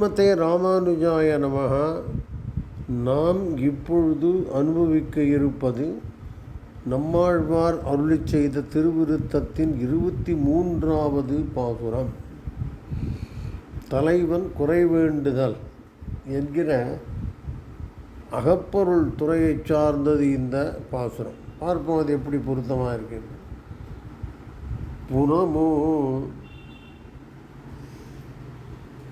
ஸ்ரீமதே ராமானுஜாய நமக. நாம் இப்பொழுது அனுபவிக்க இருப்பது நம்மாழ்வார் அருளி செய்த திருவிருத்தத்தின் இருபத்தி மூன்றாவது பாசுரம். தலைவன் குறைவேண்டுதல் என்கிற அகப்பொருள் துறையைச் சார்ந்தது இந்த பாசுரம். பார்ப்போம் அது எப்படி பொருத்தமாக இருக்கு. புனமோ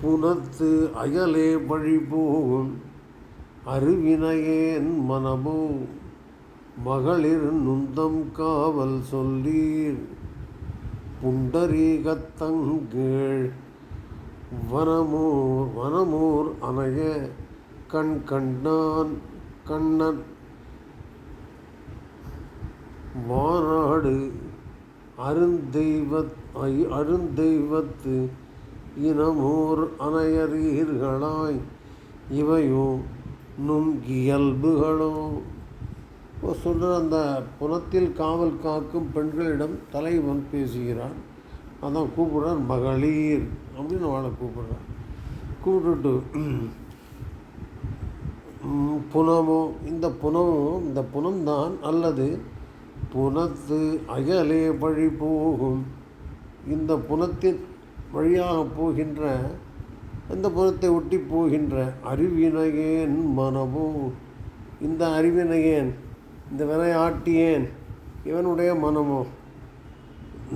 புனத்து அயலே வழிபோகும் அருவினையேன் மனமோ. மகளிர் நுந்தம் காவல் சொல்லீர். புண்டரீகத்தங்கீழ் வனமோர் வனமோர் அணைய கண் கண்டான் கண்ணன். மாநாடு அருந்தெய்வத் அருந்தெய்வத்து இனமோர் அணையறீர்களாய். இவையோ நும் இயல்புகளோ இப்போ சொல்கிற அந்த புனத்தில் காவல் காக்கும் பெண்களிடம் தலைவன் பேசுகிறான். அதான் கூப்பிடுறான் மகளிர் அப்படின்னு அவளை கூப்பிடுறான். கூப்பிட்டுட்டு புனமோ இந்த புனமோ இந்த புனம்தான் அல்லது புனத்து அயலே வழி போகும் இந்த புனத்தின் வழியாக போகின்ற இந்த புறத்தை ஒட்டி போகின்ற அறிவினையேன் மனமோ இந்த அறிவினையேன் இந்த வினையாட்டியேன் இவனுடைய மனமோ.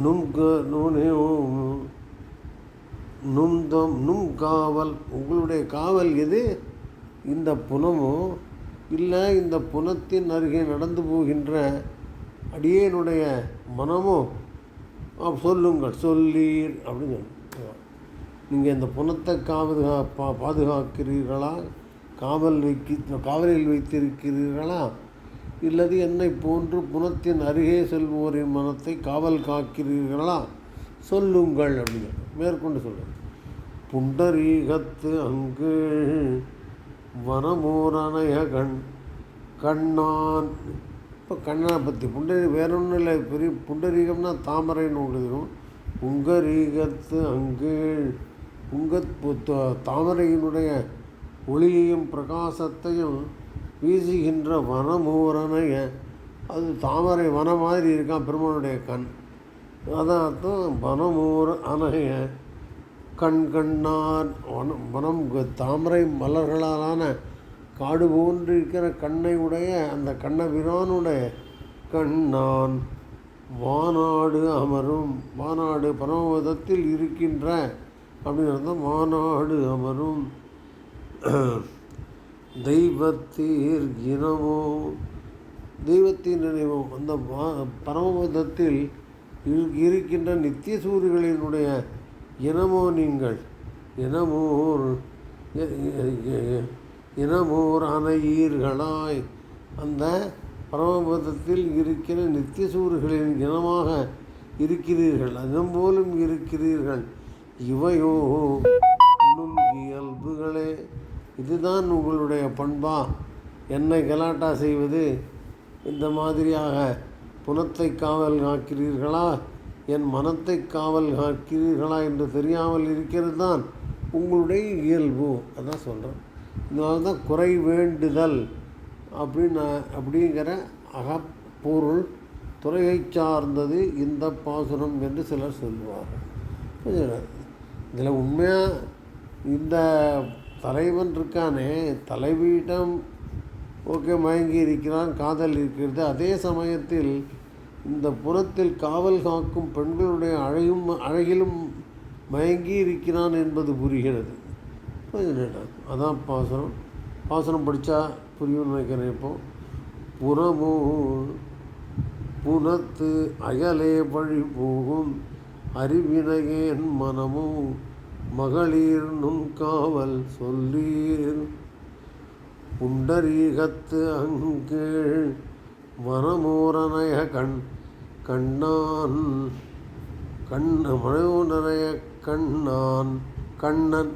நுண்க நுணையோ நுந்தம் நும் காவல் உங்களுடைய காவல் எது? இந்த புனமோ. இல்லை இந்த புனத்தின் அருகே நடந்து போகின்ற அடியேனுடைய மனமோ. சொல்லுங்கள் சொல்லீர் அப்படின்னு நீங்கள் இந்த புனத்தை காவதுகா பா பாதுகாக்கிறீர்களா? காவல் வைக்க காவலில் வைத்திருக்கிறீர்களா? இல்லது என்னை போன்று புனத்தின் அருகே செல்வோரின் மனத்தை காவல் காக்கிறீர்களா? சொல்லுங்கள் அப்படின்னு மேற்கொண்டு சொல்லுங்கள் புண்டரீகத்து அங்கு வனமோரணைய கண் கண்ணான். இப்போ கண்ணனை பற்றி புண்டரி வேற ஒன்றும் இல்லை பெரிய புண்டரீகம்னா தாமரைன்னு உங்களுக்கு புங்கரீகத்து அங்கே புங்கத் தாமரையினுடைய ஒளியையும் பிரகாசத்தையும் வீசுகின்ற வனமோரணைய அது தாமரை வனம் மாதிரி இருக்கான் பெருமானுடைய கண். அதான் வனமூர வனமோர் அணைய கண் கண்ணான் வனம் வனம் தாமரை மலர்களாலான காடு போன்று இருக்கிற கண்ணை உடைய அந்த கண்ணபிரானுடைய கண்ணான். வானாடு அமரும் வானாடு பரமபதத்தில் இருக்கின்ற அப்படின்னு அர்த்தம் வானாடு அமரும். தெய்வத்தீர் இனமோ தெய்வத்தின் நினைவோ அந்த பரமபதத்தில் இருக்கின்ற நித்திய சூரியர்களினுடைய இனமோ நீங்கள் இனமோர் இனமோர் அணையீர்களாய். அந்த பரமபதத்தில் இருக்கிற நித்திய சூறுகளின் இனமாக இருக்கிறீர்கள் அதன் போலும் இருக்கிறீர்கள். இவையோ இன்னும் இயல்புகளே இதுதான் உங்களுடைய பண்பா? என்னை கலாட்டா செய்வது? இந்த மாதிரியாக புனத்தை காவல் காக்கிறீர்களா? என் மனத்தை காவல் காக்கிறீர்களா என்று தெரியாமல் இருக்கிறது தான் உங்களுடைய இயல்பு. அதான் சொல்கிறேன் இதனால தான் குறை வேண்டுதல். அப்படின்னு அப்படிங்கிற அகப்பொருள் துறையை சார்ந்தது இந்த பாசுரம் என்று சிலர் சொல்லுவார்கள். இதில் உண்மையாக இந்த தலைவன் இருக்கானே தலைவியிடம் ஓகே மயங்கி இருக்கிறான் காதல் இருக்கிறது. அதே சமயத்தில் இந்த புறத்தில் காவல் காக்கும் பெண்களுடைய அழகும் அழகிலும் மயங்கி இருக்கிறான் என்பது புரிகிறது. அதான் பாசனம் பாசனம் படித்தா புரியும்னு நினைக்கிறேன் இப்போ. புறமோ புனத்து அயலே பழி போகும். அறிவினையேன் மனமோ மகளிர் நுண்காவல் சொல்லீர். புண்டரீகத்து அங்கேள் மரமோரனைய கண் கண்ணான் கண்ண மழையோனரைய கண்ணான் கண்ணன்.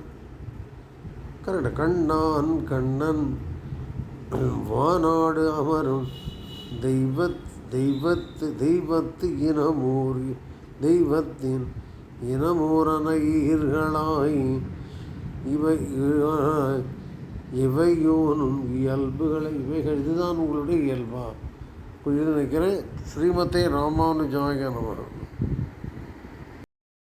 கரெக்டாக கண்ணான் கண்ணன். வானாடு அமரும் தெய்வத் தெய்வத்து தெய்வத்து இனமூர் தெய்வத்தின் இனமூரன இவை இவையோனும் இயல்புகளை இவைகள் இதுதான் உங்களுடைய இயல்பா. இப்போ நினைக்கிறேன். ஸ்ரீமதே ராமானுஜாய நமகம்